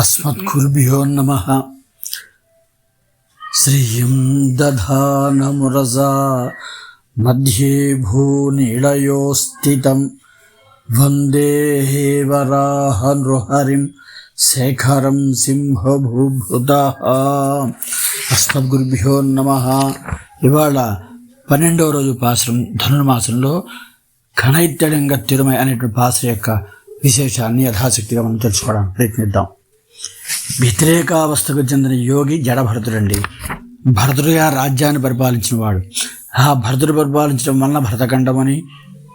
अस्मद्गुरुभ्यो नमः श्रियं दधानमुरजा मध्ये भूनिलयो स्थितं वन्दे वराहनृहरिं శేఖరం సింహభూభృత అస్మద్గురుభ్యో నమ ఇవాళ పన్నెండవ రోజు పాశ్రం ధనుర్మాసంలో ఘనైత్యలింగ తిరుమై అనేటువంటి పాస యొక్క విశేషాన్ని యథాశక్తిగా మనం తెలుసుకోవడానికి ప్రయత్నిద్దాం వ్యతిరేకావస్థకు చెందిన యోగి జడభరతుడండి. భరతుడిగా రాజ్యాన్ని పరిపాలించిన వాడు ఆ భరతుడు పరిపాలించడం వలన భరతఖండం అని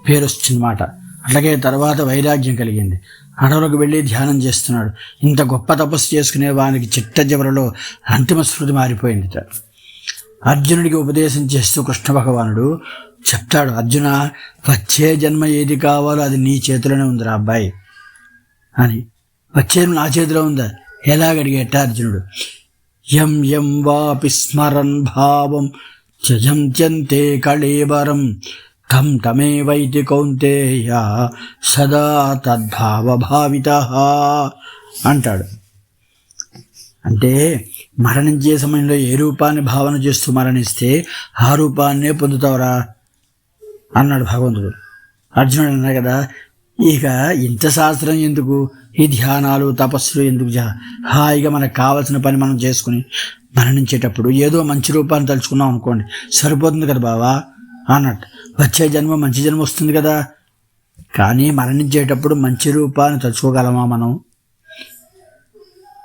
పేరు వచ్చిందన్నమాట. అట్లాగే తర్వాత వైరాగ్యం కలిగింది. అడవులకు వెళ్ళి ధ్యానం చేస్తున్నాడు. ఇంత గొప్ప తపస్సు చేసుకునే వానికి చిట్ట చివరలో అంతిమ స్మృతి మారిపోయింది. అర్జునుడికి ఉపదేశం చేస్తూ కృష్ణ భగవానుడు చెప్తాడు అర్జున వచ్చే జన్మ ఏది కావాలో అది నీ చేతిలోనే ఉందిరా అబ్బాయి అని. వచ్చే నా చేతిలో ఉందా? ఎలాగడిగేట అర్జునుడు? ఎం ఎం వాపి స్మరన్ భావం త్యజంత్యంతే కళేబరం. తం తమేవైతి కౌంతేయ సదా తద్భావభావిత అంటాడు. అంటే మరణించే సమయంలో ఏ రూపాన్ని భావన చేస్తూ మరణిస్తే ఆ రూపాన్నే పొందుతావురా అన్నాడు భగవంతుడు. అర్జునుడు అన్నాడు కదా ఇక ఇంత శాస్త్రం ఎందుకు? ఈ ధ్యానాలు తపస్సులు ఎందుకు జా? హాయిగా మనకు కావాల్సిన పని మనం చేసుకుని మరణించేటప్పుడు ఏదో మంచి రూపాన్ని తలుచుకున్నాం అనుకోండి. సరిపోతుంది కదా బావా? అన్నట్టు. వచ్చే జన్మ మంచి జన్మ వస్తుంది కదా? కానీ మరణించేటప్పుడు మంచి రూపాన్ని తలుచుకోగలమా మనం?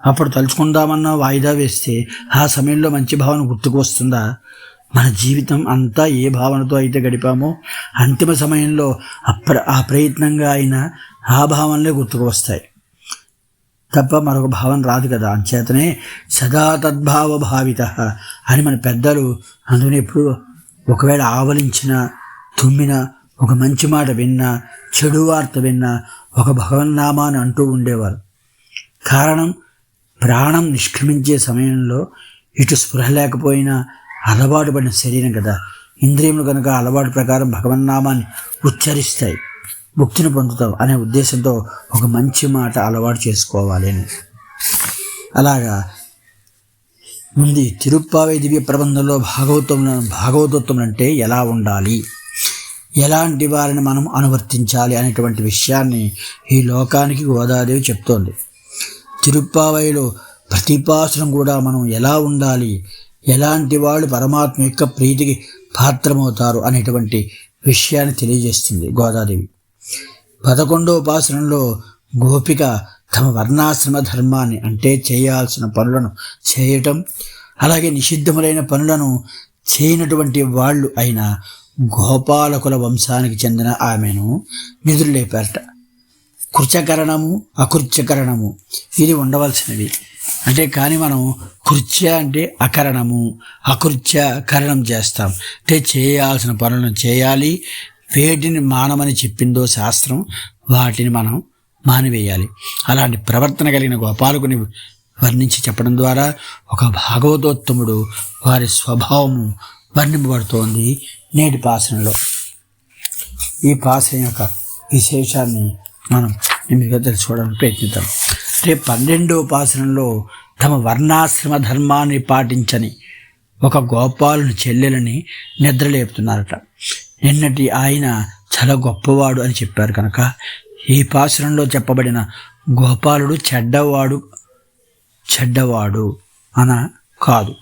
అప్పుడు తలుచుకుందామన్నా వాయిదా వేస్తే ఆ సమయంలో మంచి భావన గుర్తుకు వస్తుందా? మన జీవితం అంతా ఏ భావనతో అయితే గడిపామో అంతిమ సమయంలో అప్ర ఆ ప్రయత్నంగా అయినా ఆ భావనలే గుర్తుకు వస్తాయి. తప్ప మరొక భావన రాదు కదా. అంచేతనే సదా తద్భావ భావిత అని మన పెద్దలు అందుకని ఎప్పుడు ఒకవేళ ఆవలించిన తుమ్మిన ఒక మంచి మాట విన్నా చెడు వార్త విన్నా ఒక భగవన్నామాన్ని అంటూ ఉండేవారు. కారణం ప్రాణం నిష్క్రమించే సమయంలో ఇటు స్పృహ లేకపోయినా అలవాటు పడిన శరీరం కదా. ఇంద్రియములు కనుక అలవాటు ప్రకారం భగవన్నామాన్ని ఉచ్చరిస్తాయి ముక్తిని పొందుతావు అనే ఉద్దేశంతో ఒక మంచి మాట అలవాటు చేసుకోవాలి అని. అలాగా ఉంది తిరుప్పావై దివ్య ప్రబంధంలో భాగవతం భాగవతత్వం అంటే ఎలా ఉండాలి? ఎలాంటి వారిని మనం అనువర్తించాలి అనేటువంటి విషయాన్ని ఈ లోకానికి గోదాదేవి చెప్తోంది. తిరుప్పావైలో ప్రతిపాసనం కూడా మనం ఎలా ఉండాలి? ఎలాంటి వాళ్ళు పరమాత్మ యొక్క ప్రీతికి పాత్రమవుతారు అనేటువంటి విషయాన్ని తెలియజేస్తుంది గోదాదేవి. పదకొండో ఉపాసనంలో గోపిక తమ వర్ణాశ్రమ ధర్మాన్ని అంటే చేయాల్సిన పనులను చేయటం అలాగే నిషిద్ధములైన పనులను చేయనటువంటి వాళ్ళు అయిన గోపాలకుల వంశానికి చెందిన ఆమెను నిధులేపారట కృచకరణము అకృత్యకరణము ఇది ఉండవలసినవి. అంటే కానీ మనం కృత్య అంటే అకరణము అకృత్య కరణం చేస్తాం. అంటే చేయాల్సిన పనులను చేయాలి. వేటిని మానమని చెప్పిందో శాస్త్రం వాటిని మనం మానివేయాలి. అలాంటి ప్రవర్తన కలిగిన గోపాలకుని వర్ణించి చెప్పడం ద్వారా ఒక భాగవతోత్తముడు వారి స్వభావము వర్ణింపబడుతోంది నేటి పాసనలో ఈ పాసన యొక్క విశేషాన్ని మనం నిమ్మగా తెలుసుకోవడానికి ప్రయత్నిద్దాం. రేపు పన్నెండో ఉపాసనలో తమ వర్ణాశ్రమ ధర్మాన్ని పాటించని ఒక గోపాలుని చెల్లెలని నిద్రలేపుతున్నారట. నిన్నటి ఆయన చాలా గొప్పవాడు అని చెప్పారు కనుక ఈ పాశ్రంలో చెప్పబడిన గోపాలుడు చెడ్డవాడు చెడ్డవాడు అన కాదు.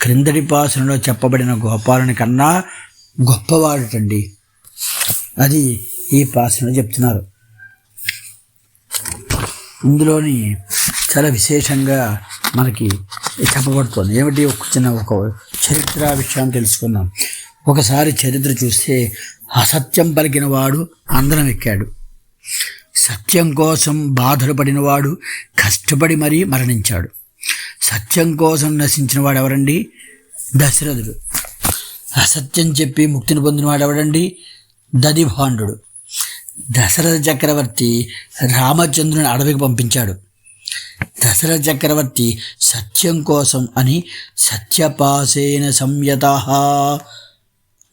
క్రిందటి పాశ్రంలో చెప్పబడిన గోపాలుని కన్నా గొప్పవాడుటండి. అది ఈ పాశ్రంలో చెప్తున్నారు. ఇందులోని చాలా విశేషంగా మనకి చెప్పబడుతుంది. ఏమిటి? ఒక చిన్న ఒక చరిత్ర విషయాన్ని తెలుసుకుందాం. ఒకసారి చరిత్ర చూస్తే అసత్యం పలికిన వాడు అందరం ఎక్కాడు. సత్యం కోసం బాధలు పడినవాడు కష్టపడి మరీ మరణించాడు. సత్యం కోసం నశించిన వాడు ఎవరండి? దశరథుడు. అసత్యం చెప్పి ముక్తిని పొందినవాడు ఎవడండి దదిభాండు దశరథ చక్రవర్తి రామచంద్రుని అడవికి పంపించాడు. దశరథ చక్రవర్తి సత్యం కోసం అని సత్యపాసేన సంయత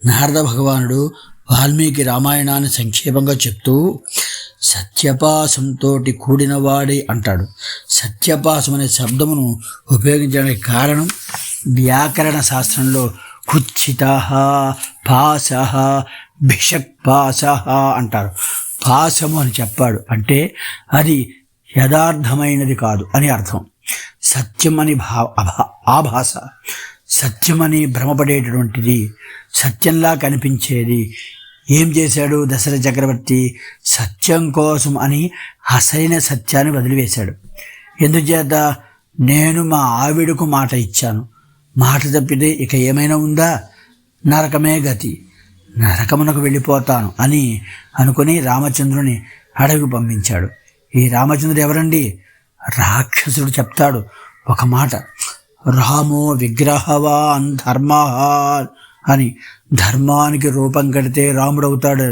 నారద భగవానుడు వాల్మీకి రామాయణాన్ని సంక్షేపంగా చెప్తూ సత్యపాసంతో కూడినవాడే అంటాడు. సత్యపాసం అనే శబ్దమును ఉపయోగించడానికి కారణం వ్యాకరణ శాస్త్రంలో కుచ్చిత పాస భిషక్పాస అంటారు. పాసము అని చెప్పాడు అంటే అది యథార్థమైనది కాదు అని అర్థం. సత్యం అని భా ఆభాస సత్యమని భ్రమపడేటటువంటిది సత్యంలా కనిపించేది. ఏం చేశాడు దశరథ చక్రవర్తి? సత్యం కోసం అని అసలైన సత్యాన్ని వదిలివేశాడు. ఎందుచేత? నేను మా ఆవిడకు మాట ఇచ్చాను. మాట తప్పితే ఇక ఏమైనా ఉందా? నరకమే గతి. నరకమునకు వెళ్ళిపోతాను అని అనుకుని రామచంద్రుని అడవికి పంపించాడు. ఈ రామచంద్రుడు ఎవరండి? రాక్షసుడు చెప్తాడు. ఒక మాట రామో విగ్రహవాన్ ధర్మ అని ధర్మానికి రూపం కడితే రాముడు అవుతాడు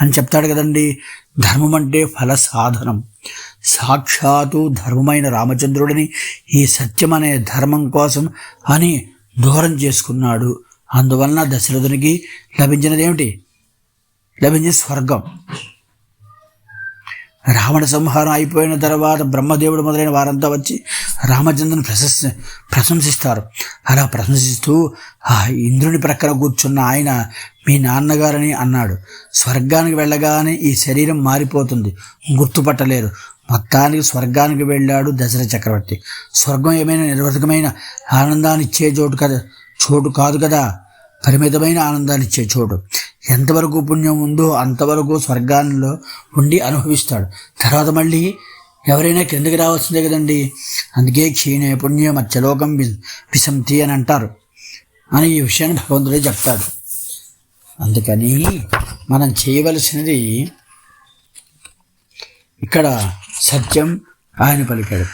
అని చెప్తాడు కదండి. ధర్మం అంటే ఫల సాధనం సాక్షాత్తు ధర్మమైన రామచంద్రుడిని ఈ సత్యం అనే ధర్మం కోసం అని దూరం చేసుకున్నాడు. అందువలన దశరథునికి లభించినదేమిటి లభించిన స్వర్గం. రావణ సంహారం అయిపోయిన తర్వాత బ్రహ్మదేవుడు మొదలైన వారంతా వచ్చి రామచంద్రుని ప్రశంస ప్రశంసిస్తారు. అలా ప్రశంసిస్తూ ఆ ఇంద్రుని ప్రక్కన కూర్చున్న ఆయన మీ నాన్నగారని అన్నాడు. స్వర్గానికి వెళ్ళగానే ఈ శరీరం మారిపోతుంది. గుర్తుపట్టలేరు. మొత్తానికి స్వర్గానికి వెళ్ళాడు దశరథ చక్రవర్తి. స్వర్గం ఏమైనా నిర్వర్తకమైన ఆనందాన్ని ఇచ్చే చోటు కదా చోటు కాదు కదా? పరిమితమైన ఆనందాన్ని ఇచ్చే చోటు. ఎంతవరకు పుణ్యం ఉందో అంతవరకు స్వర్గాల్లో ఉండి అనుభవిస్తాడు. తర్వాత మళ్ళీ ఎవరైనా కిందకి రావాల్సిందే కదండి? అందుకే క్షీణే పుణ్యం మత్స్యలోకం విసంతి అని అంటారు. అని ఈ విషయాన్ని భగవంతుడే చెప్తాడు. అందుకని మనం చేయవలసినది ఇక్కడ సత్యం ఆయన పలికాడు.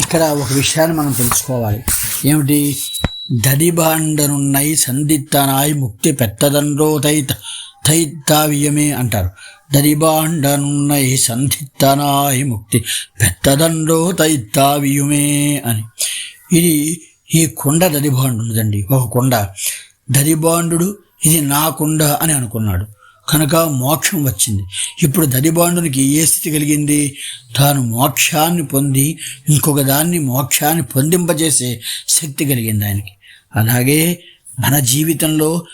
ఇక్కడ ఒక విషయాన్ని మనం తెలుసుకోవాలి. ఏమిటి? దదిబాండనున్నై సందిత్తనాయి ముక్తి పెత్తదండ్రో తైత తైత్తావ్యమే అంటారు. దరిబాండనున్నై సంధిత్తనాయి ముక్తి పెత్తదండ్రో తైత్తావ్యమే అని. ఇది ఈ కొండ దరిబాండు ఉన్నదండి ఒక కొండ. దరిబాండు ఇది నా కుండ అని అనుకున్నాడు. కనుక మోక్షం వచ్చింది. ఇప్పుడు దరిబాండునికి ఏ స్థితి కలిగింది? తాను మోక్షాన్ని పొంది ఇంకొక దాన్ని మోక్షాన్ని పొందింపజేసే శక్తి కలిగింది ఆయనకి. అలాగే మన జీవితంలో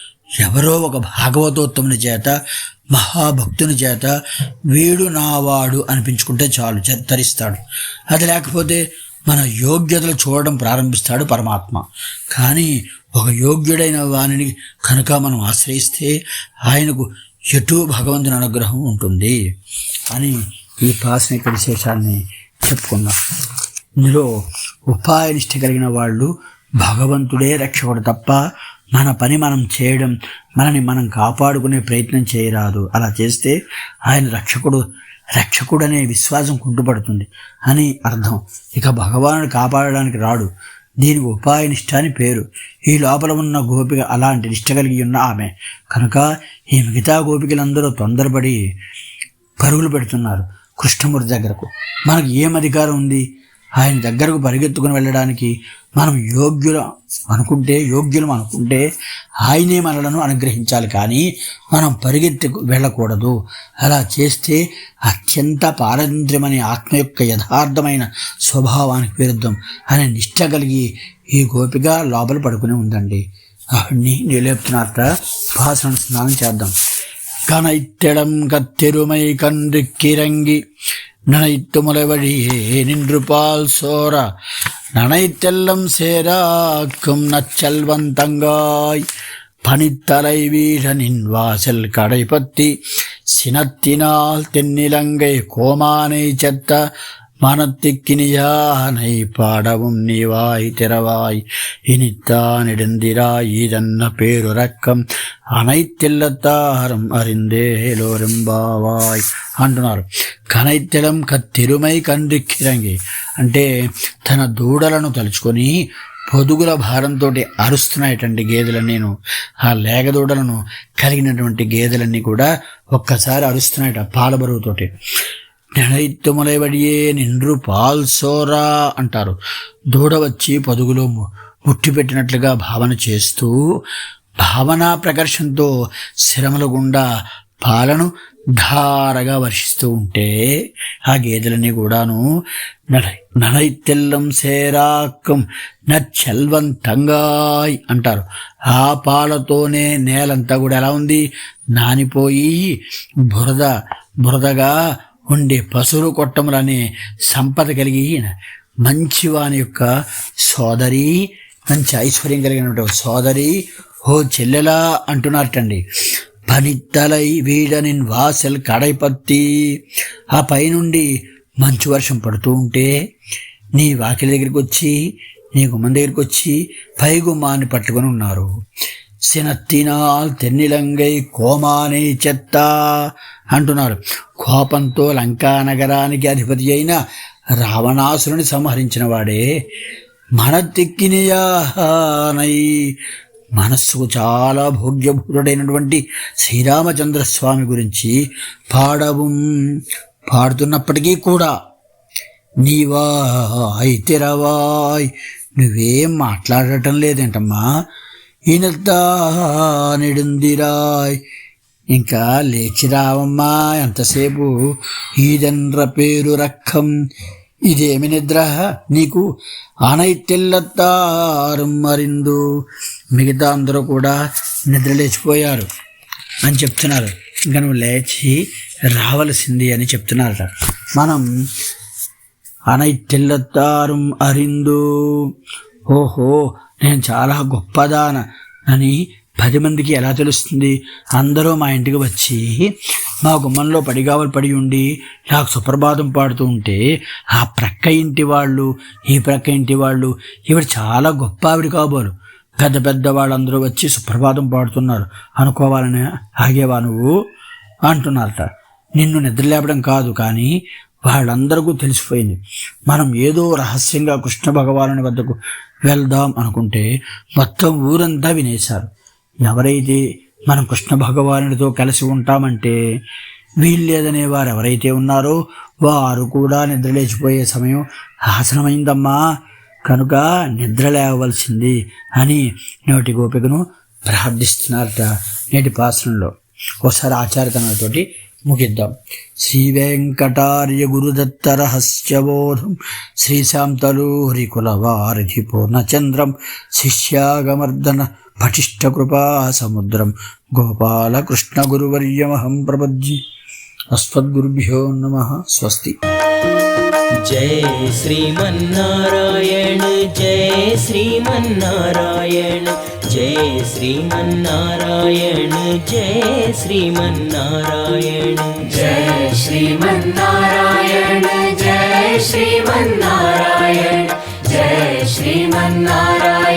ఎవరో ఒక భాగవతోత్తముని చేత మహాభక్తుని చేత వీడు నావాడు అనిపించుకుంటే చాలు ధరిస్తాడు తరిస్తాడు అది లేకపోతే మన యోగ్యతలు చూడడం ప్రారంభిస్తాడు పరమాత్మ. కానీ ఒక యోగ్యుడైన వానిని కనుక మనం ఆశ్రయిస్తే ఆయనకు ఎటు భగవంతుని అనుగ్రహం ఉంటుంది అని ఈ పాసనిక విశేషాన్ని చెప్పుకున్నాం. ఇందులో ఉపాయనిష్ట కలిగిన వాళ్ళు భగవంతుడే రక్షకుడు తప్ప మన పని మనం చేయడం మనని మనం కాపాడుకునే ప్రయత్నం చేయరాదు. అలా చేస్తే ఆయన రక్షకుడు రక్షకుడు అనే విశ్వాసం కుంటుపడుతుంది అని అర్థం. ఇక భగవానుడు కాపాడడానికి రాడు. దీనికి ఉపాయనిష్ట అని పేరు. ఈ లోపల ఉన్న గోపిక అలాంటి నిష్ట కలిగి ఉన్న ఆమె. కనుక ఈ మిగతా గోపికలందరూ తొందరపడి పరుగులు పెడుతున్నారు కృష్ణమూర్తి దగ్గరకు. మనకు ఏం అధికారం ఉంది? ఆయన దగ్గరకు పరిగెత్తుకుని వెళ్ళడానికి మనం యోగ్యులు అనుకుంటే యోగ్యులం అనుకుంటే ఆయనే మనలను అనుగ్రహించాలి కానీ మనం పరిగెత్తి వెళ్ళకూడదు అలా చేస్తే అత్యంత పారంత్ర్యమనే ఆత్మ యొక్క యథార్థమైన స్వభావానికి విరుద్ధం అనే నిష్ట కలిగి ఈ గోపిక లోపల పడుకుని ఉందండి ఆవిడ్ని నిలేపుతున్నారట భాషణ స్నానం చేద్దాం கனைத்திடம் கத்திருமை கன்று கிறங்கி நனைத்து முளைவழியே நின்று பால் சோரா. நனைத்தெல்லம் சேராக்கும் நச்சல்வந்தங்காய் பனித்தலை வீரனின் வாசல் கடைபத்தி. சினத்தினால் தென்னிலங்கை கோமானை செத்த மனத்திக்கினியானை பாடவும் நீவாய் திறவாய். இனித்தான் நெடுந்திராய் இதன்ன பேருறக்கம். அனைத்தில்லத்தாரும் அறிந்தேலோரும்பாவாய் అంటున్నారు కనైత్యలం కత్తిరుమై కిరంగి అంటే తన దూడలను తలుచుకొని పొదుగుల భారంతో అరుస్తున్నాయటువంటి గేదెలను నేను ఆ లేగదూడలను కలిగినటువంటి గేదెలన్నీ కూడా ఒక్కసారి అరుస్తున్నాయి పాల బరువుతోటి నెడైత్తుములైబడియే నిండ్రు పాల్సోరా అంటారు. దూడ వచ్చి పదుగులో ముట్టిపెట్టినట్లుగా ముట్టి పెట్టినట్లుగా భావన చేస్తూ భావనా ప్రకర్షంతో శిరముల గుండా పాలను ధారగా వర్షిస్తూ ఉంటే ఆ గేదెలన్నీ కూడాను నడై నడై తెల్లం అంటారు. ఆ పాలతోనే నేలంతా కూడా ఎలా ఉంది? నానిపోయి బురద బురదగా ఉండే పశువులు కొట్టములనే సంపద కలిగి మంచి వాని యొక్క సోదరి మంచి ఐశ్వర్యం కలిగిన సోదరి. ఓ చెల్లెలా అంటున్నారటండి. పనిత్తలై వీడని వాసల్ కడైపత్తి ఆ పైనుండి మంచు వర్షం పడుతూ ఉంటే నీ వాకిలి దగ్గరికి వచ్చి నీ గుమ్మం దగ్గరికి వచ్చి పై గుమ్మాన్ని పట్టుకొని ఉన్నారు. సినత్తినాల్ తెన్నిలంగై కోమానే చెత్త అంటున్నారు. కోపంతో లంకా నగరానికి అధిపతి అయిన రావణాసురుని సంహరించిన వాడే మన మనస్సుకు చాలా భోగ్యభూరుడైనటువంటి శ్రీరామచంద్ర స్వామి గురించి పాడవు పాడుతున్నప్పటికీ కూడా నీవా అయితేరవాయ్ నువ్వేం మాట్లాడటం లేదేంటమ్మా? ఈనద్దా ఇంకా లేచి రావమ్మా ఎంతసేపు ఈదన్ర పేరు రక్కం. ఇదేమి నిద్ర? నీకు ఆనైతెల్లత్తారు మరిందు. మిగతా అందరూ కూడా నిద్ర లేచిపోయారు అని చెప్తున్నారు. ఇంకా నువ్వు లేచి రావలసింది అని చెప్తున్నారట. మనం అనైతెల్లత్తారు అరిందు. ఓహో నేను చాలా గొప్పదాన అని పది మందికి ఎలా తెలుస్తుంది? అందరూ మా ఇంటికి వచ్చి మా గుమ్మంలో పడిగావలు పడి ఉండి నాకు సుప్రభాతం పాడుతూ ఉంటే ఆ ప్రక్క ఇంటి వాళ్ళు ఈ ప్రక్క ఇంటి వాళ్ళు ఇవి చాలా గొప్ప ఆవిడ కాబోలు. పెద్ద పెద్ద వాళ్ళందరూ వచ్చి సుప్రభాతం పాడుతున్నారు. అనుకోవాలని ఆగేవా నువ్వు? అంటున్నారట. నిన్ను నిద్రలేపడం కాదు కానీ వాళ్ళందరికీ తెలిసిపోయింది. మనం ఏదో రహస్యంగా కృష్ణ భగవానుని వద్దకు వెళ్దాం అనుకుంటే మొత్తం ఊరంతా వినేశారు. ఎవరైతే మనం కృష్ణ భగవానుడితో కలిసి ఉంటామంటే వీల్లేదనే వారు ఎవరైతే ఉన్నారో వారు కూడా నిద్ర లేచిపోయే సమయం ఆసనమైందమ్మా. కనుక నిద్ర లేవలసింది అని నేటి గోపికను ప్రార్థిస్తున్నారట నేటి పాసనలో. ఒకసారి ఆచార్యతనతోటి ముగిద్దాం. శ్రీ వెంకటార్య గురుదత్త రహస్యబోధం శ్రీశాంతలూరి కులవారిధి పూర్ణచంద్రం శిష్యాగమర్దన పటిష్ట కృపా సముద్రం గోపాలకృష్ణ గురువర్యమహం ప్రపద్యి అస్మద్గురుభ్యో నమ. స్వస్తి. जय श्रीमन्नारायण जय श्रीमन्नारायण जय श्रीमन्नारायण जय श्रीमन्नारायण। जय श्रीमन्नारायण जय श्रीमन्नारायण जय श्रीमन्नारायण